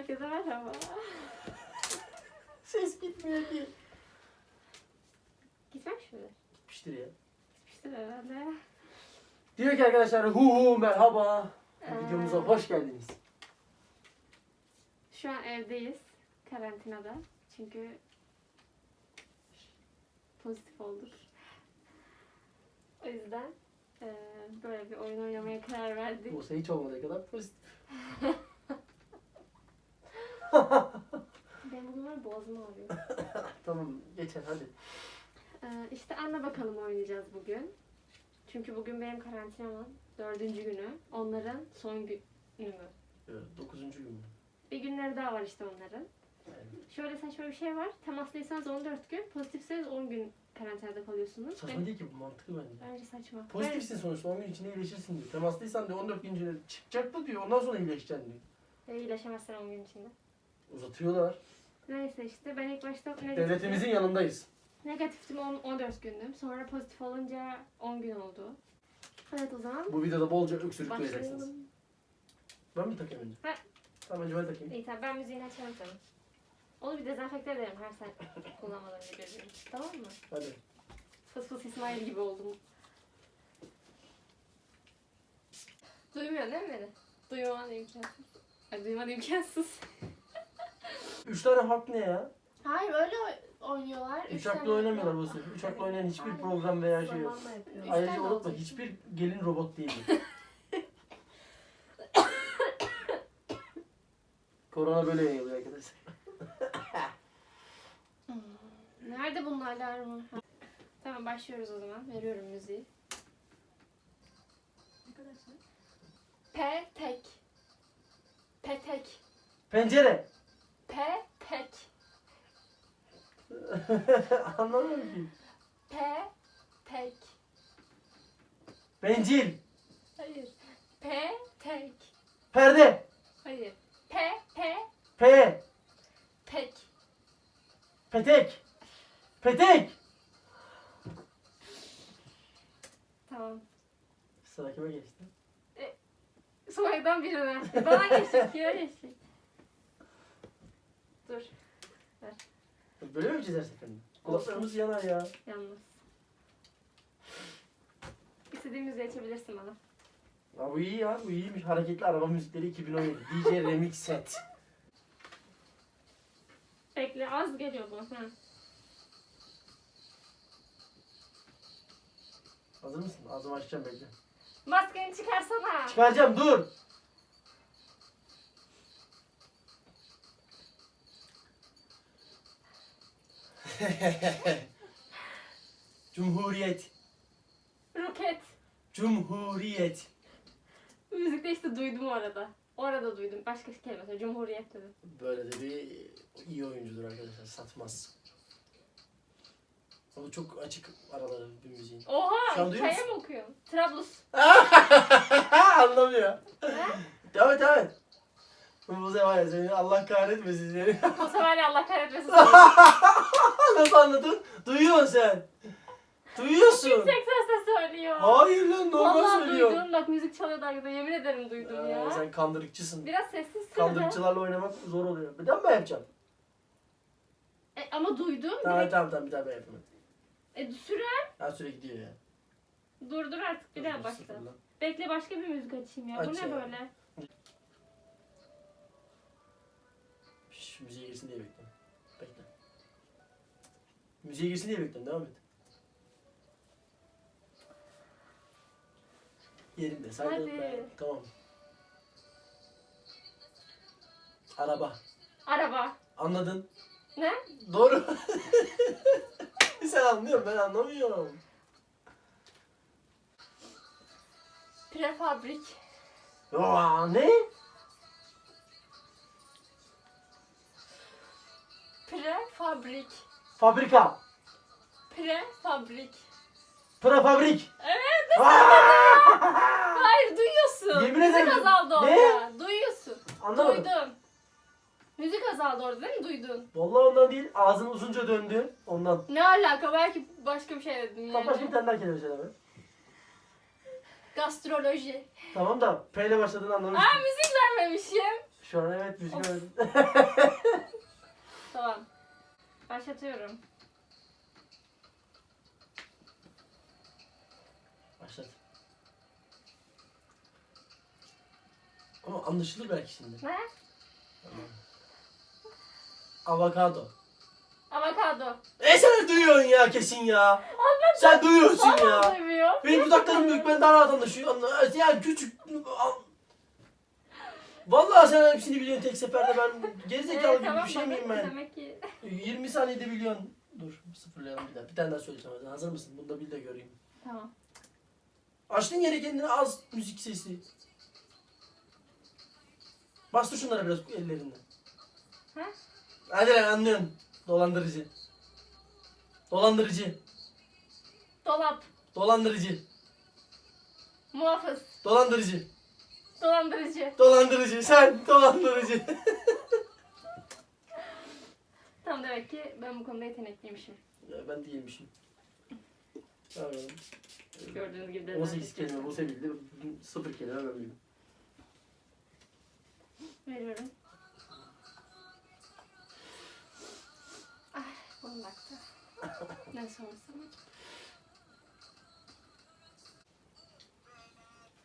Herkese merhaba. Ses gitmiyor ki. Gitmek şimdi. Gitmiştir ya. Gitmiştir herhalde. Diyor ki arkadaşlar hu hu merhaba. Ee, Videomuza hoş geldiniz. Şu an evdeyiz. Karantinada. Çünkü pozitif olduk. O yüzden eee, böyle bir oyun oynamaya karar verdik. Bu hiç olmadığı kadar pozitif. Benim bugün var ya, boğazım ağrıyor. Tamam geçer hadi. Ee, işte anla bakalım oynayacağız bugün. Çünkü bugün benim karantinamın dördüncü günü. Onların son günü mü? Evet, dokuzuncu gün. Bir günleri daha var işte onların. Yani Şöyle saçma bir şey var. Temaslıysanız 14 gün, pozitifseniz 10 gün karantinada kalıyorsunuz. saçma Ben- değil ki bu mantıklı bence. Bence saçma. Pozitifsin sonuçta 10 gün içinde iyileşirsin diyor. Temaslıysan diyor 14 gün içinde çıkacaktı diyor. Ondan sonra iyileşeceksin diyor. Ben iyileşemezsen 10 gün içinde. Uzatıyorlar. Neyse işte ben ilk başta negatiftim. Devletimizin yanındayız. Negatiftim on- 14 gündüm. Sonra pozitif olunca 10 gün oldu. Evet o zaman Bu videoda bolca öksürük duyacaksınız. başlayalım. Ben mi takayım önce? Ha. Tamam önce ben takayım. İyi tamam ben müziğini açarım sana. Onu bir dezenfekte ederim her sen kullanmadan önce gözünü. Tamam mı? Hadi. Fıs fıs İsmail gibi oldum. Duymuyor değil mi beni? Duyman imkansız. Ay duyman imkansız. Üç tane hak ne ya? Hayır öyle oynuyorlar. Üç haklı oynamıyorlar bu sefer. Üç haklı oynayan hiçbir program veya şey yok. Üç Ayrıca tane unutma olacak. hiçbir gelin robot değil. Korona böyle yayılıyor arkadaşlar. Nerede bunun alarmı? Ha. Tamam başlıyoruz o zaman. Veriyorum müziği. Petek. Petek. Pencere. Petek. Anlamıyorum ki. Petek. Bencil. Hayır. Petek. Perde. Hayır. Pe pe P. tek. Petek. Petek. Tamam. Sıra kime geçti? Soydan birine. Bana geçecek, kime geçecek? Dur. Böyle mi çizersin efendim? Kulaklarımız yanar ya. Yalnız. İstediğin müziği açabilirsin bana. Ya bu iyi ya. Bu iyiymiş. Hareketli araba müzikleri 2017. DJ Remix Set. Bekle az geliyor bu. Hı. Hazır mısın? Ağzımı açacağım bekle. Maskeni çıkarsana. Çıkaracağım dur. Cumhuriyet. Roket. Cumhuriyet. Müzikte işte duydum o arada. O arada duydum. Başka kelime söyle. Cumhuriyet dedim. Böyle de bir iyi oyuncudur arkadaşlar. Satmaz. Ama çok açık araları bir müziğin. Şu Oha! an duyuyor Hikaye musun? mi okuyorsun? Trablus. Anlamıyor. Ha? Devam et devam et. Bu sefer var ya seni Allah kahretmesin seni. Bu sefer de Allah kahretmesin. Nasıl anladın? Duyuyorsun sen. Duyuyorsun. Yüksek sesle söylüyor. Hayır lan normal Vallahi söylüyor. duydum. Bak müzik çalıyordu arkada. Yemin ederim duydum Ee, ya. sen kandırıkçısın. Biraz sessiz söyle. Kandırıkçılarla oynamak zor oluyor. Bir daha mı yapacağım? E, ama duydum. Tamam direkt- tamam tamam bir daha ben yapayım. E, sürer. Her süre gidiyor ya. Dur dur artık bir daha Dur, başla. sıfırla. Bekle başka bir müzik açayım ya. Bu Aç ne ya. böyle? Şş, müziğe girsin diye bekliyorum. Bekle. Müziğe girsin diye bekliyorum. Devam et. Hadi. ben. Tamam. Araba. Araba. Anladın. Ne? Doğru. Sen anlıyorsun ben anlamıyorum. Prefabrik. Aa, ne? Prefabrik. Fabrika. Prefabrik. Prefabrik. Evet. Aa! Hayır duyuyorsun. Yemin Müzik ederim. azaldı orada. Ne? Duyuyorsun. Anlamadım. Duydum. Müzik azaldı orada değil mi? Duydun. Vallahi ondan değil. Ağzın uzunca döndü. Ondan. Ne alaka? Belki başka bir şey dedim Bak başka bir yani. tane daha kelime söyle. Gastroloji. Tamam da P ile başladığını anlamıştım. Aa müzik vermemişim. Şu an evet müzik Of. öğrendim. Tamam. Başlatıyorum. Başlat. Ama anlaşılır belki şimdi. Ne? Tamam. Avokado. Avokado. E sen duyuyorsun ya kesin ya. Sen duyuyorsun Vallahi ya. duymuyor. Benim dudaklarım büyük ben daha rahat anlaşıyorum. Yani küçük. Vallahi sen hepsini biliyorsun tek seferde ben gerizekalı Ee, gibi tamam, bir şey miyim ben? Demek ki 20 saniyede biliyorsun. Dur sıfırlayalım bir daha. Bir tane daha söyleyeceğim hadi. Hazır mısın? Bunu da bil de göreyim. tamam. Açtın yere kendine az müzik sesi. Bastır şunlara biraz ellerinde. Ha? Hadi lan anlıyorum. Dolandırıcı. Dolandırıcı. Dolap. Dolandırıcı. Muhafız. Dolandırıcı. Dolandırıcı. Dolandırıcı. Sen dolandırıcı. Tamam demek ki ben bu konuda yetenekliymişim. ya ben değilmişim. Gördüğünüz gibi de. 18 kelime Buse bildi. 0 kelime ben bildim. Veriyorum. Ay, bunu baktı. ne sorsam?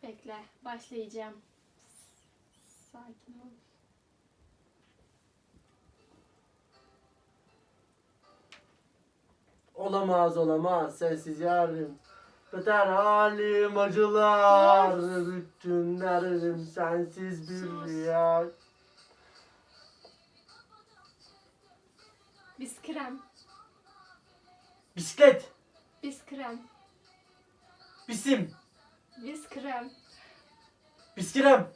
Bekle, başlayacağım. Sakin ol. Olamaz olamaz sensiz yarım. Beter halim acılar. Bütün derdim sensiz bir Sus. rüya. Biz krem, Bisiklet. biz krem, Bisim. Biz krem. Biskirem.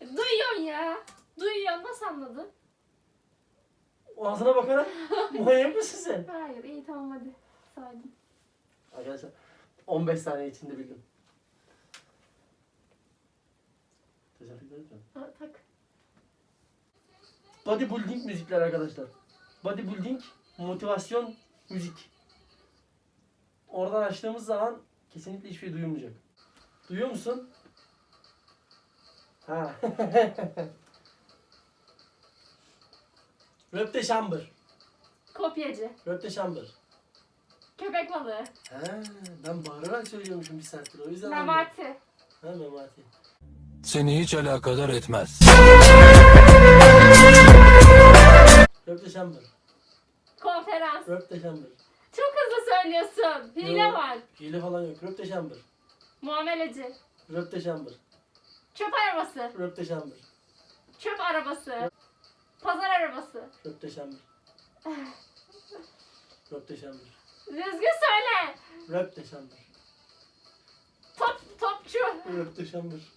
Duyuyorsun ya. Duyuyorsun, nasıl anladın? Ağzına bakarak manyak mısın sen? Hayır, iyi tamam hadi. Saydım. Arkadaşlar 15 saniye içinde bildim. Teşekkür ederim. Ha, tak. Bodybuilding müzikler arkadaşlar. Bodybuilding motivasyon müzik. Oradan açtığımız zaman kesinlikle hiçbir şey duyulmayacak. Duyuyor musun? Ha. Röp de şambır. Kopyacı, Röp de şambır. köpek balığı, Ha, ben bağırarak söylüyormuşum bir saattir o yüzden. memati, Ha memati. Seni hiç alakadar etmez. Röp de şambır. konferans. Röp de şambır. Çok hızlı söylüyorsun. Hile Yo. var. Hile falan yok. Röp de şambır. Muameleci. Röp de şambır. Çöp arabası. Röp de şambır. Çöp arabası. Pazar arabası. Röp de şambır. Röp de şambır. Düzgün söyle. Röp de şambır. Top, topçu. Röp de şambır.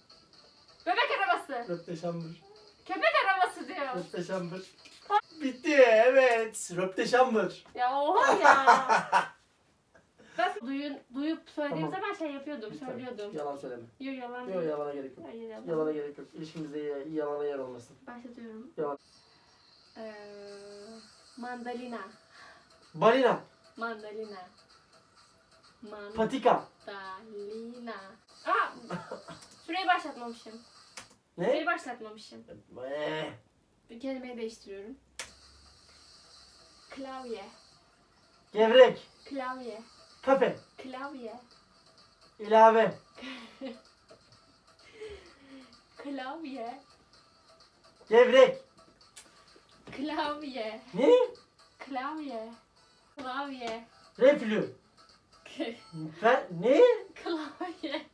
Bebek arabası. Röp de şambır. Köpek arabası diyor. Röp de şambır. Bitti evet. Röp de şambır. Ya oha ya. Ben duyun, duyup söylediğim Tamam. zaman şey yapıyordum, Lütfen. söylüyordum. Yalan söyleme. Yok yalan Yok değil. yalana gerek yok. Hayır yalan. Yalana gerek yok. İlişkimizde y- yalana yer olmasın. Başlatıyorum. Yalan. Ee, mandalina. Balina. Mandalina. Mandalina. Patika. Aa! Süreyi başlatmamışım. Süreyi Ne? başlatmamışım. Eee. Bir kelimeyi değiştiriyorum. Klavye. Gevrek. Klavye. Kafe. Klavye. ilave, Klavye. Gevrek. Klavye. Ne? Klavye. Klavye. Reflü. Fe, ne? Klavye.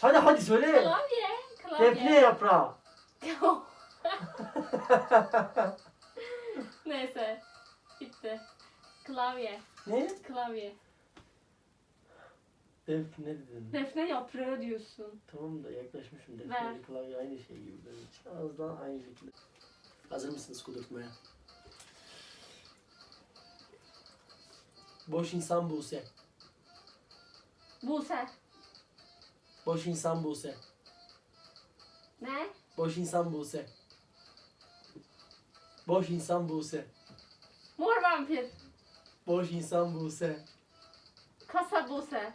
Hadi hadi söyle. Klavye. Klavye. Defne yaprağı. Neyse. Bitti. Klavye. Ne? Klavye. Defne dedin. Defne yaprağı diyorsun. Tamam da yaklaşmışım. Defne Ver. klavye aynı şey gibi benim için. Ağızdan aynı şekilde. Hazır mısınız kudurtmaya? Boş insan Buse. Buse. Boş insan Buse. Ne? Boş insan Buse. Boş insan Buse. Mor vampir. Boş insan Buse. Kasa Buse.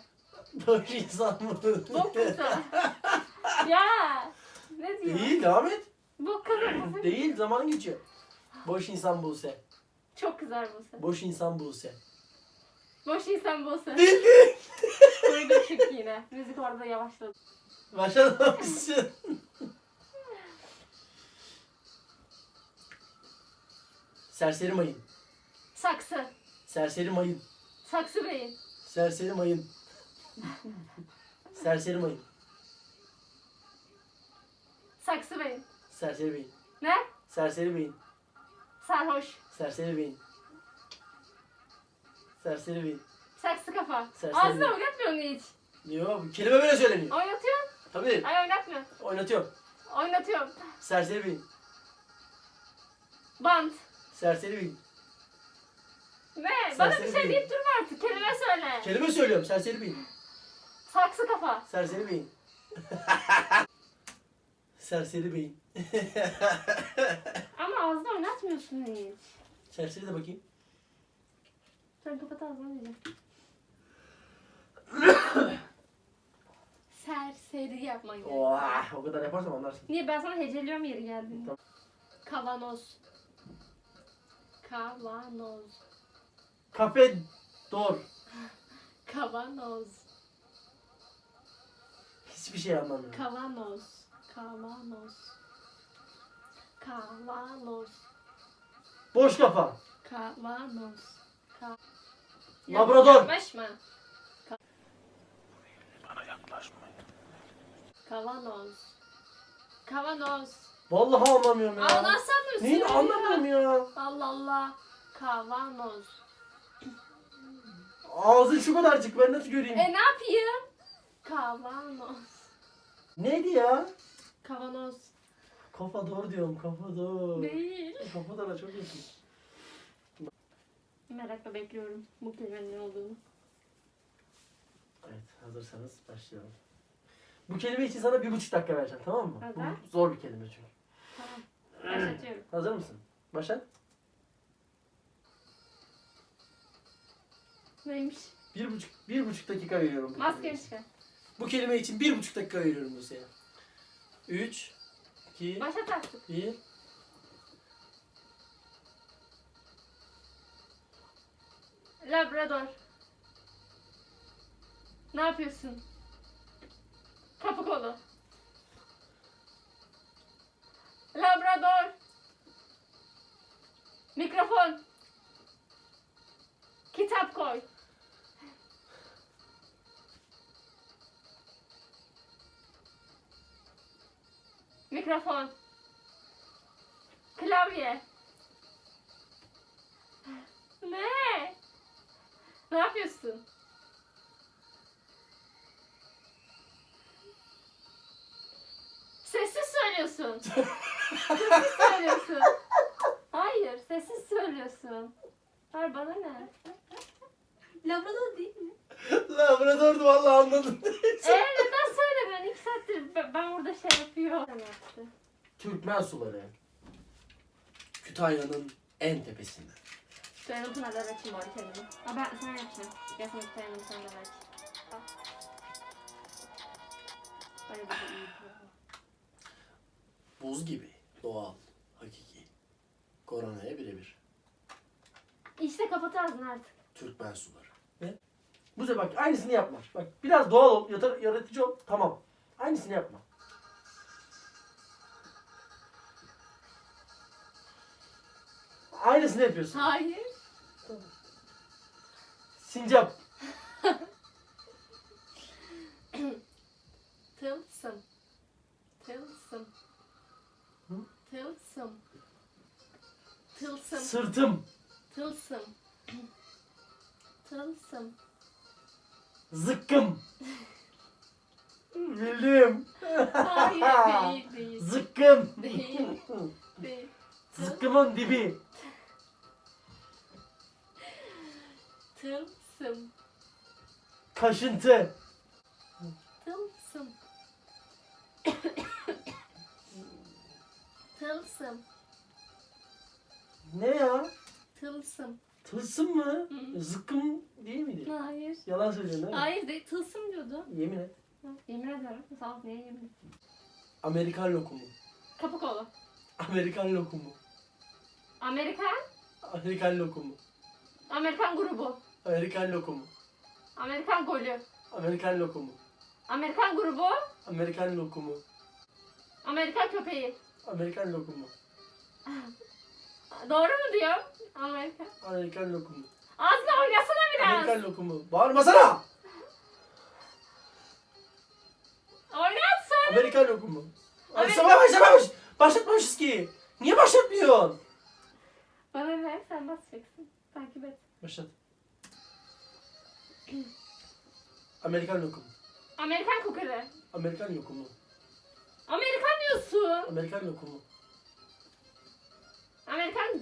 Boş insan Buse. Bok Buse. ya. Ne diyor? İyi devam et. Bu kadar Buse. Değil zaman geçiyor. Boş insan Buse. Çok güzel Buse. Boş insan Buse. Boş insan Buse. Bildi. Duygu çık yine. Müzik orada yavaşladı. Başlamışsın. Serseri mayın. Saksı. Serseri mayın. Saksı beyin. Serseri mayın. Serseri mayın. Saksı beyin. Serseri beyin. Ne? Serseri beyin. Sarhoş. Serseri beyin. Serseri beyin. Saksı kafa. Serseri Ağzına beyin. oynatmıyorsun hiç. Yo bu kelime böyle söyleniyor. Oynatıyorsun. Tabii. Ay oynatmıyor. Oynatıyorum. Oynatıyorum. Serseri beyin. Bant. Serseri beyin. Ne? Bana Serseri bir şey beyin. deyip durma artık. Kelime söyle. Kelime söylüyorum. Serseri beyin. Saksı kafa. Serseri beyin. Serseri beyin. Ama ağzına oynatmıyorsun hiç. Serseri de bakayım. Sen kapat ağzını diyeceğim. Serseri yapman gerek. Oha, o kadar yaparsam anlarsın. Niye ben sana heceliyorum yeri geldiğinde. Kavanoz. Kavanoz. Kafe dor. Kavanoz. Hiçbir şey anlamıyorum. Kavanoz. Kavanoz. Kavanoz. Boş kafa. Kavanoz. Ka Labrador. Yaklaşma. Bana yaklaşmayın. Kavanoz. Kavanoz. Vallahi anlamıyorum ya. Anlarsam Neyin anlamıyorum ya. Allah Allah. Kavanoz. Ağzın şu kadarcık ben nasıl göreyim? E ne yapayım? Kavanoz. Neydi ya? Kavanoz. Kafa doğru diyorum. Kafa doğru. Değil. Kafa doğru çok yakın. Merakla bekliyorum bu kelimenin ne olduğunu. Evet hazırsanız başlayalım. Bu kelime için sana bir buçuk dakika vereceğim tamam mı? Hazır. Bu zor bir kelime çünkü. Tamam. Başlatıyorum. Hazır mısın? Başla. Neymiş? Bir buçuk, bir buçuk dakika veriyorum. bu kelime Maskeni için. çıkar. Bu kelime için bir buçuk dakika veriyorum bu sene. Üç, iki, Başlat artık. bir. Labrador. Ne yapıyorsun? Kapı kolu. Labrador. Mikrofon. Kitap koy. Mikrofon. Klavye. Ne? Ne yapıyorsun? Sessiz söylüyorsun. sessiz söylüyorsun. Hayır, sessiz söylüyorsun. Hayır bana ne? Labrador değil mi? Labrador'du vallahi anladım. Eee neden saattir ben- ben burada şey yapıyor. Ne yaptı? Türkmen suları. Kütahya'nın en tepesinde. Ben Pınar'da açayım bari kendimi. Aa ben sen yapacaksın. Gel sana tutarım sen de aç. Al. Böyle bir de iyi. Buz gibi. Doğal. Hakiki. Koronaya birebir. İşte kapat ağzını artık. Türkmen suları. Ne? Bu sefer bak aynısını yapma. Bak biraz doğal ol, yaratıcı ol. Tamam. Aynısını yapma. Aynısını yapıyorsun. Hayır. Sincap. Tılsım. Tılsım. Hı? Tılsım. Tılsım. Sırtım. Tılsım. Tılsım. Zıkkım. Bildim. Hayır değil değil. Zıkkım. Değil. Zıkkımın dibi. tılsım. Kaşıntı. Tılsım. Tılsım. Ne ya? Tılsım. Tılsım mı? Hı. Zıkkım değil miydi? Hayır. Yalan söylüyorsun mi? Hayır değil. Tılsım diyordu. Yemin et. Yemin ederim. Sağ ol. Neye yemin Amerikan lokumu. Kapı kolu. Amerikan lokumu. Amerikan. Amerikan lokumu. Amerikan grubu. Amerikan lokumu. Amerikan golü. Amerikan lokumu. Amerikan grubu. Amerikan lokumu. Amerikan köpeği. Amerikan lokumu. Doğru mu diyorum? Amerika. Amerikan lokumu. Ağzına oynasana biraz. Amerikan lokumu. Bağırmasana! Oynat sen. Amerikan lokumu. Amerikan- sabah başlamamış. Başlatmamışız ki. Niye başlatmıyorsun? Bana ver sen basacaksın. Takip et. Başlat. Amerikan lokumu. Amerikan kukuru. Amerikan lokumu. Amerikan diyorsun. Amerikan lokumu. Amerikan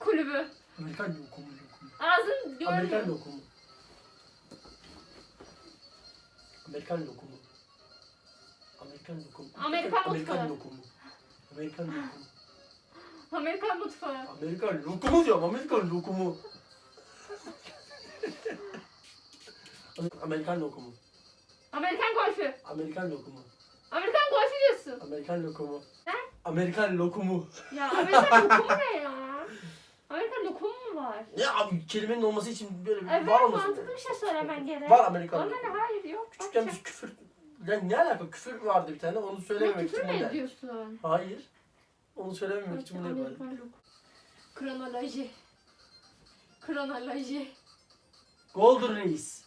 kulübü. Amerikan lokumu. lokumu. Ağzın Amerikan görmüyor. lokumu. Amerikan lokumu. Amerikan lokumu. Amerikan Amerikan mutfağı. lokumu. Amerikan lokumu. Amerikan mutfağı. Amerikan lokumu diyorum. Amerikan lokumu. Amerikan lokumu. Amerikan golfü. Amerikan lokumu. Amerikan golfü diyorsun. Amerikan lokumu. Ne? Amerikan lokumu. Ya Amerikan lokumu ne ya? Var? Ya abi kelimenin olması için böyle bir Evet var olması. mantıklı bir şey söylemen gerek. Var Amerikan ne hayır yok. Küçükken Bak biz küfür... Yani ne alaka? Küfür vardı bir tane. Onu. Ne söylememek küfür için mü bunu der. ediyorsun? Hayır. Onu söylememek için bunu yapardı. Kronoloji. Kronoloji. Golden Reis.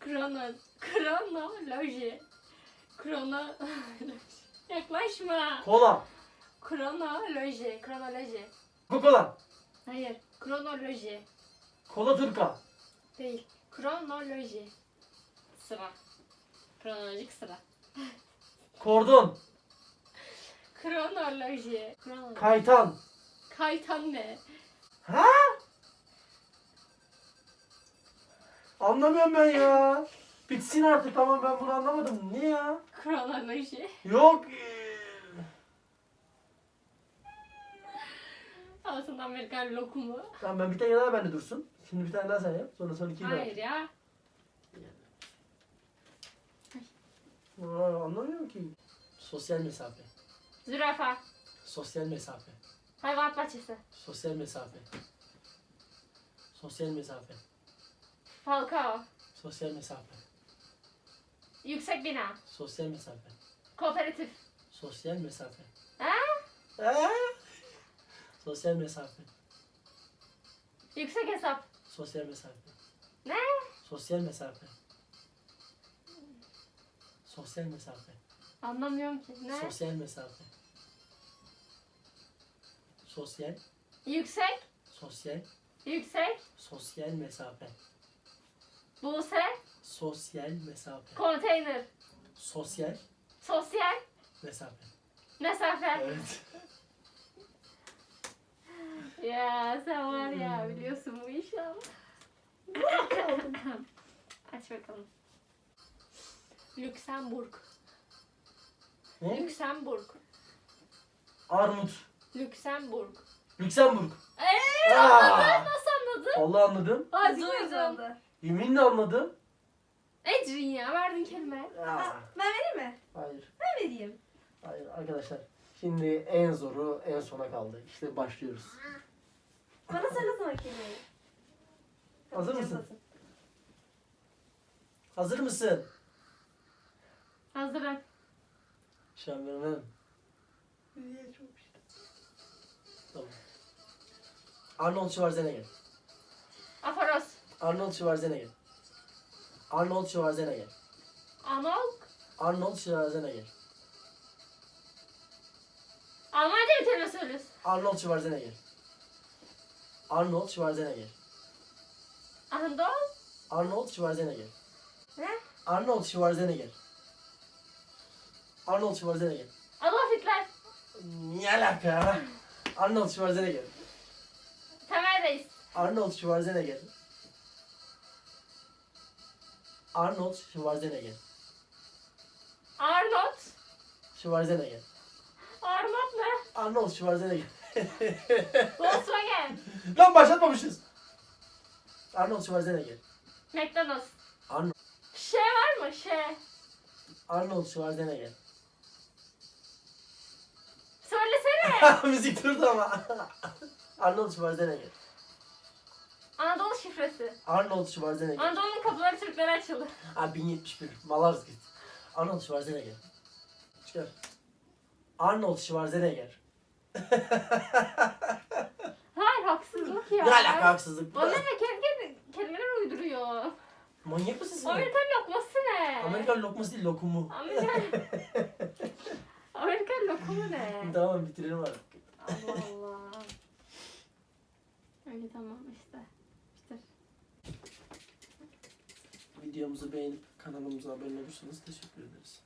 Krono. Kronoloji. Krono. Yaklaşma. Kola. Kronoloji. Kronoloji. Coca-Cola. Hayır. Kronoloji. Kola Turka. Değil. Kronoloji. Sıra. Kronolojik sıra. Kordon. Kronoloji. Kronoloji. Kaytan. Kaytan ne? Ha? Anlamıyorum ben ya. Bitsin artık tamam ben bunu anlamadım. Niye ya? Kronoloji. Yok. Altında Amerikan lokumu. Tamam ben bir tane daha bende dursun. Şimdi bir tane daha sen yap. Sonra son ikiyi ben. Hayır ya. Aa, anlamıyorum ki. Sosyal mesafe. Zürafa. Sosyal mesafe. Hayvanat bahçesi. Sosyal mesafe. Sosyal mesafe. Falcao. Sosyal mesafe. Yüksek bina. Sosyal mesafe. Kooperatif. Sosyal mesafe. Ha? Ee? Sosyal mesafe. Yüksek hesap. Sosyal mesafe. Ne? Sosyal mesafe. Sosyal mesafe. Anlamıyorum ki. Ne? Sosyal mesafe. Sosyal, Yüksek. sosyal, Yüksek. sosyal mesafe. Buse. Sosyal mesafe. Konteyner. Sosyal Sosyal. mesafe. Mesafe. Evet. Ya sen var ya biliyorsun bu işi ama. Aç bakalım. Lüksemburg. Ne? Lüksemburg. Armut. Lüksemburg. Lüksemburg. Eee Aa! anladın? Nasıl anladın? Allah anladım. Hadi Zor oldu. Yeminle anladım. Ecrin ya verdin kelime. Aa, Ben vereyim mi? hayır. Ben vereyim. Hayır arkadaşlar. Şimdi en zoru en sona kaldı. İşte başlıyoruz. Bana söylesene kelimeyi. Hazır mısın? Hazır mısın? Hazırım. Şampiyon. Tamam. Arnold Schwarzenegger. Afaros. Arnold Schwarzenegger. Arnold Schwarzenegger. Anol. Arnold Schwarzenegger. Almanca bir kelime söylüyorsun. Arnold Schwarzenegger. Arnold Schwarzenegger. Andol. Arnold Schwarzenegger. Ne? Arnold Schwarzenegger. Arnold Schwarzenegger. Adolf Hitler. Ne alaka? Arnold Schwarzenegger. Temel Reis. Arnold Schwarzenegger. Arnold Schwarzenegger. Arnold. Schwarzenegger. Arnold? Arnold Schwarzenegger. Volkswagen. Lan başlatmamışız. Arnold Schwarzenegger. McDonald's. Arnold. Şey var mı? Şey. Arnold Schwarzenegger. Söylesene. Müzik durdu ama. Arnold Schwarzenegger. Anadolu şifresi. Arnold Schwarzenegger. Anadolu'nun kapıları Türklere açıldı. Ha 1071. Malarız git. Arnold Schwarzenegger. Çıkar. Arnold Schwarzenegger. Hayır haksızlık ya. Ne alaka haksızlık? Bana ne kendi kelimeler uyduruyor. Manyak mısın sen? Amerikan lokması ne? Amerikan lokması değil lokumu. Amerikan... Amerikan lokumu ne? tamam bitirelim artık. Allah Allah. Öyle tamam işte. Bitir. Videomuzu beğenip kanalımıza abone olursanız teşekkür ederiz.